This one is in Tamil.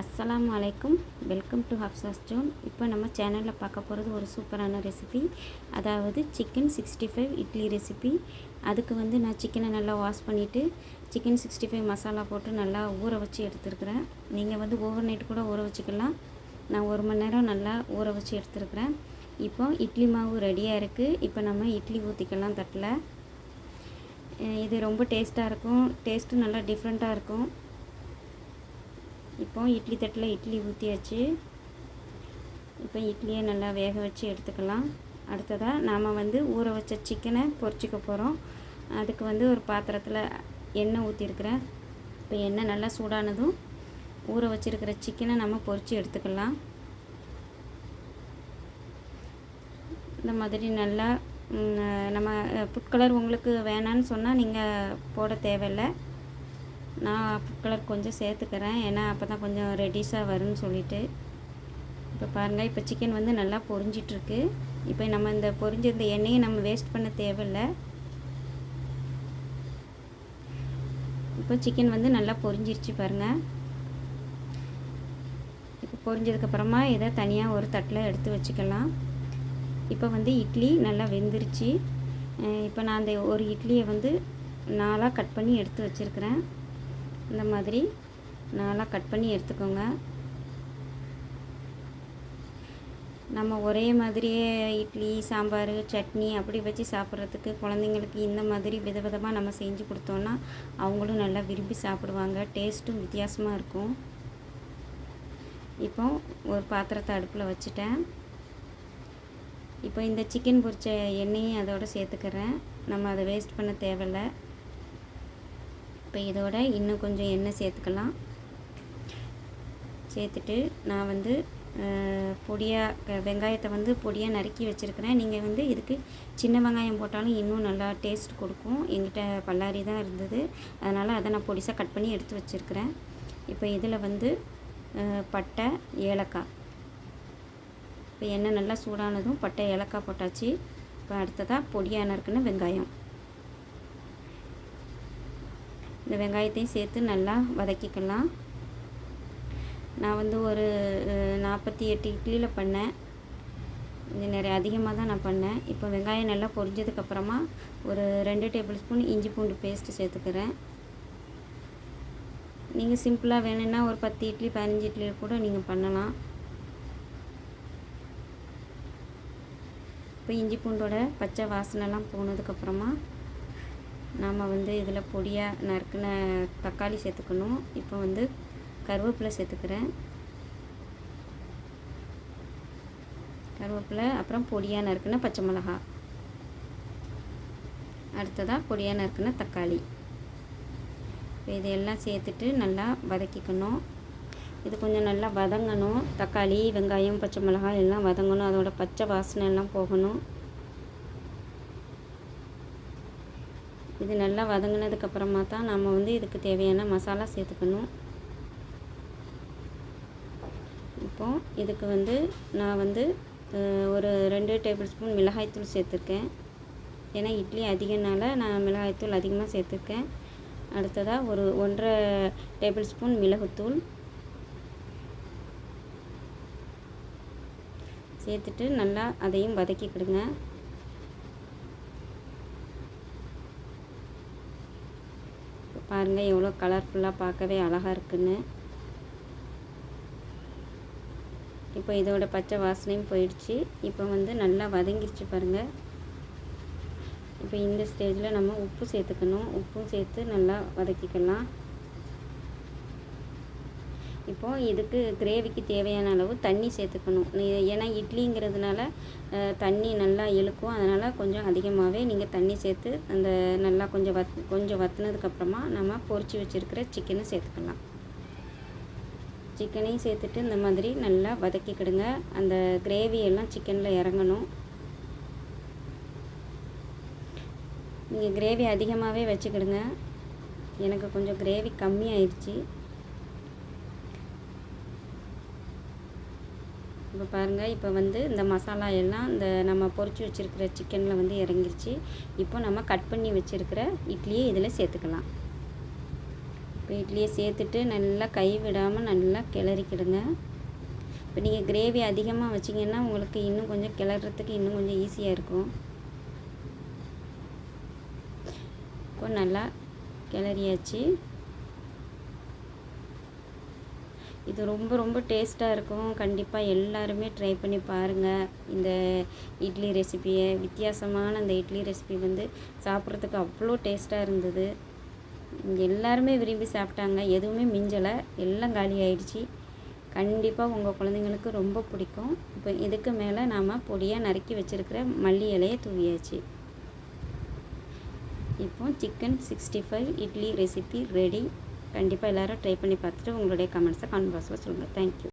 அஸ்லாம் அலைக்கும். Welcome to Hafsa's zone. இப்போ நம்ம சேனலில் பார்க்க போகிறது ஒரு சூப்பரான ரெசிபி அதாவது chicken sixty five idli recipe அதுக்கு வந்து நான் சிக்கனை நல்லா வாஷ் பண்ணிவிட்டு சிக்கன் சிக்ஸ்டி ஃபைவ் மசாலா போட்டு நல்லா ஊற வச்சு எடுத்துருக்குறேன். நீங்கள் வந்து ஓவர் நைட் கூட ஊற வச்சுக்கலாம். நான் ஒரு மணி நேரம் நல்லா ஊற வச்சு எடுத்துருக்குறேன். இப்போ இட்லி மாவு ரெடியாக இருக்குது இப்போ நம்ம இட்லி ஊற்றிக்கலாம் தட்டில். இது ரொம்ப டேஸ்ட்டாக இருக்கும். டேஸ்ட்டும் நல்லா டிஃப்ரெண்ட்டாக இருக்கும். இப்போ இட்லி தட்டில் இட்லி ஊற்றியாச்சு. இப்போ இட்லியை நல்லா வேக வச்சு எடுத்துக்கலாம். அடுத்ததாக நாம் வந்து ஊற வச்ச சிக்கனை பொரிச்சிக்க போகிறோம் அதுக்கு வந்து ஒரு பாத்திரத்தில் எண்ணெய் ஊற்றிருக்கிறேன் இப்போ எண்ணெய் நல்லா சூடானதும் ஊற வச்சுருக்கிற சிக்கனை நம்ம பொரித்து எடுத்துக்கலாம். இந்த மாதிரி நல்லா நம்ம ஃபுட் கலர் உங்களுக்கு வேணான்னு சொன்னால் நீங்கள் போட தேவையில்லை. நான் ஃபுட் கலர் கொஞ்சம் சேர்த்துக்கிறேன். ஏன்னா அப்போ தான் கொஞ்சம் ரெடிஷாக வரும்னு சொல்லிட்டு. இப்போ பாருங்கள் இப்போ சிக்கன் வந்து நல்லா பொரிஞ்சிட்ருக்கு. இப்போ நம்ம இந்த பொரிஞ்ச இந்த எண்ணெயை நம்ம வேஸ்ட் பண்ண தேவையில்லை. இப்போ சிக்கன் வந்து நல்லா பொரிஞ்சிருச்சு பாருங்கள் இப்போ பொரிஞ்சதுக்கப்புறமா இதை தனியாக ஒரு தட்டில் எடுத்து வச்சுக்கலாம். இப்போ வந்து இட்லி நல்லா வெந்துருச்சு. இப்போ நான் அந்த ஒரு இட்லியை வந்து நாலாக கட் பண்ணி எடுத்து வச்சுருக்கிறேன். இந்த மாதிரி நாலாக கட் பண்ணி எடுத்துக்கோங்க. நம்ம ஒரே மாதிரியே இட்லி சாம்பார் சட்னி அப்படி வச்சு சாப்பிட்றதுக்கு குழந்தைங்களுக்கு இந்த மாதிரி விதவிதமாக நம்ம செஞ்சு கொடுத்தோன்னா அவங்களும் நல்லா விரும்பி சாப்பிடுவாங்க. டேஸ்ட்டும் வித்தியாசமாக இருக்கும். இப்போ ஒரு பாத்திரத்தை அடுப்பில் வச்சுட்டேன். இப்போ இந்த சிக்கன் பொரிச்ச எண்ணெயும் அதோடு சேர்த்துக்கிறேன். நம்ம அதை வேஸ்ட் பண்ண தேவையில்ல. இப்போ இதோட இன்னும் கொஞ்சம் எண்ணெய் சேர்த்துக்கலாம். சேர்த்துட்டு நான் வந்து பொடியாக வெங்காயத்தை வந்து பொடியாக நறுக்கி வச்சுருக்கிறேன். நீங்கள் வந்து இதுக்கு சின்ன வெங்காயம் போட்டாலும் இன்னும் நல்லா டேஸ்ட் கொடுக்கும். எங்கிட்ட பல்லாரி தான் இருந்தது. அதனால் அதை நான் பொடிசாக கட் பண்ணி எடுத்து வச்சுருக்கிறேன். இப்போ இதில் வந்து பட்டை ஏலக்காய். இப்போ எண்ணெய் நல்லா சூடானதும் பட்டை ஏலக்காய் போட்டாச்சு. இப்போ அடுத்ததாக பொடியாக நறுக்குன்னு வெங்காயம். இந்த வெங்காயத்தையும் சேர்த்து நல்லா வதக்கிக்கலாம். நான் வந்து ஒரு நாற்பத்தி எட்டு இட்லியில் பண்ணேன். இது நிறைய அதிகமாக தான் நான் பண்ணேன். இப்போ வெங்காயம் நல்லா பொரிஞ்சதுக்கப்புறமா ஒரு ரெண்டு டேபிள் ஸ்பூன் இஞ்சி பூண்டு பேஸ்ட்டு சேர்த்துக்கிறேன். நீங்கள் சிம்பிளாக வேணும்னா ஒரு பத்து இட்லி பதினஞ்சு இட்லி கூட நீங்கள் பண்ணலாம். இப்போ இஞ்சி பூண்டோட பச்சை வாசனைலாம் போனதுக்கப்புறமா நாம் வந்து இதில் பொடியாக நறுக்கின தக்காளி சேர்த்துக்கணும். இப்போ வந்து கருவேப்பிலை சேர்த்துக்கிறேன். கருவேப்பிலை அப்புறம் பொடியாக நறுக்கின பச்சை மிளகா. அடுத்ததாக பொடியாக நறுக்கின தக்காளி. இப்போ இதையெல்லாம் சேர்த்துட்டு நல்லா வதக்கிக்கணும். இது கொஞ்சம் நல்லா வதங்கணும். தக்காளி வெங்காயம் பச்சை மிளகாய் எல்லாம் வதங்கணும். அதோட பச்சை வாசனை எல்லாம் போகணும். இது நல்லா வதங்கினதுக்கப்புறமா தான் நம்ம வந்து இதுக்கு தேவையான மசாலா சேர்த்துக்கணும். இப்போ இதுக்கு வந்து நான் வந்து ஒரு ரெண்டு டேபிள் ஸ்பூன் மிளகாய்த்தூள் சேர்த்துருக்கேன். ஏன்னா இட்லி அதிகனால நான் மிளகாய்த்தூள் அதிகமாக சேர்த்துருக்கேன். அடுத்ததாக ஒரு ஒன்றரை டேபிள் ஸ்பூன் மிளகுத்தூள். சேர்த்துட்டு நல்லா அதையும் வதக்கிக்கிடுங்க இப்போ பாருங்கள் எவ்வளோ கலர்ஃபுல்லாக பார்க்கவே அழகாக இருக்குன்னு. இப்போ இதோட பச்சை வாசனையும் போயிடுச்சு. இப்போ வந்து நல்லா வதங்கிடுச்சு பாருங்கள் இப்போ இந்த ஸ்டேஜில் நம்ம உப்பு சேர்த்துக்கணும். உப்பும் சேர்த்து நல்லா வதக்கிக்கலாம். இப்போது இதுக்கு கிரேவிக்கு தேவையான அளவு தண்ணி சேர்த்துக்கணும். ஏன்னா இட்லிங்கிறதுனால தண்ணி நல்லா இழுக்கும். அதனால் கொஞ்சம் அதிகமாகவே நீங்கள் தண்ணி சேர்த்து அந்த நல்லா கொஞ்சம் வத் கொஞ்சம் வத்துனதுக்கப்புறமா நம்ம பொறிச்சு வச்சுருக்கிற சிக்கனை சேர்த்துக்கலாம். சிக்கனையும் சேர்த்துட்டு இந்த மாதிரி நல்லா வதக்கிக்கிடுங்க. அந்த கிரேவி எல்லாம் சிக்கனில் இறங்கணும். நீங்கள் கிரேவி அதிகமாகவே வச்சுக்கிடுங்க. எனக்கு கொஞ்சம் கிரேவி கம்மியாயிடுச்சு இப்போ பாருங்கள் இப்போ வந்து இந்த மசாலா எல்லாம் இந்த நம்ம பொரிச்சு வச்சுருக்கிற சிக்கனில் வந்து இறங்கிருச்சு. இப்போ நம்ம கட் பண்ணி வச்சுருக்கிற இட்லியை இதில் சேர்த்துக்கலாம். இப்போ இப்போ இட்லியை சேர்த்துட்டு நல்லா கை விடாமல் நல்லா கிளறிக்கிடுங்க. இப்போ நீங்கள் கிரேவி அதிகமாக வச்சிங்கன்னா உங்களுக்கு இன்னும் கொஞ்சம் கிளறதுக்கு இன்னும் கொஞ்சம் ஈஸியாக இருக்கும். இப்போ நல்லா கிளறியாச்சு. இது ரொம்ப ரொம்ப டேஸ்ட்டாக இருக்கும். கண்டிப்பாக எல்லாருமே ட்ரை பண்ணி பாருங்கள் இந்த இட்லி ரெசிபியை வித்தியாசமான அந்த இட்லி ரெசிபி வந்து சாப்பிட்றதுக்கு அவ்வளோ டேஸ்ட்டாக இருந்தது. எல்லாருமே விரும்பி சாப்பிட்டாங்க. எதுவுமே மிஞ்சலை. எல்லாம் காலி ஆயிடுச்சு. கண்டிப்பாக உங்கள் குழந்தைங்களுக்கு ரொம்ப பிடிக்கும். இப்போ இதுக்கு மேலே நாம் பொடியாக நறுக்கி வச்சுருக்கிற மல்லி இலையை தூவியாச்சு. இப்போ chicken sixty five idli recipe ready கண்டிப்பாக எல்லோரும் ட்ரை பண்ணி பார்த்துட்டு உங்களுடைய கமெண்ட்ஸை கமெண்ட் பாக்ஸில் சொல்லுங்கள் தேங்க்யூ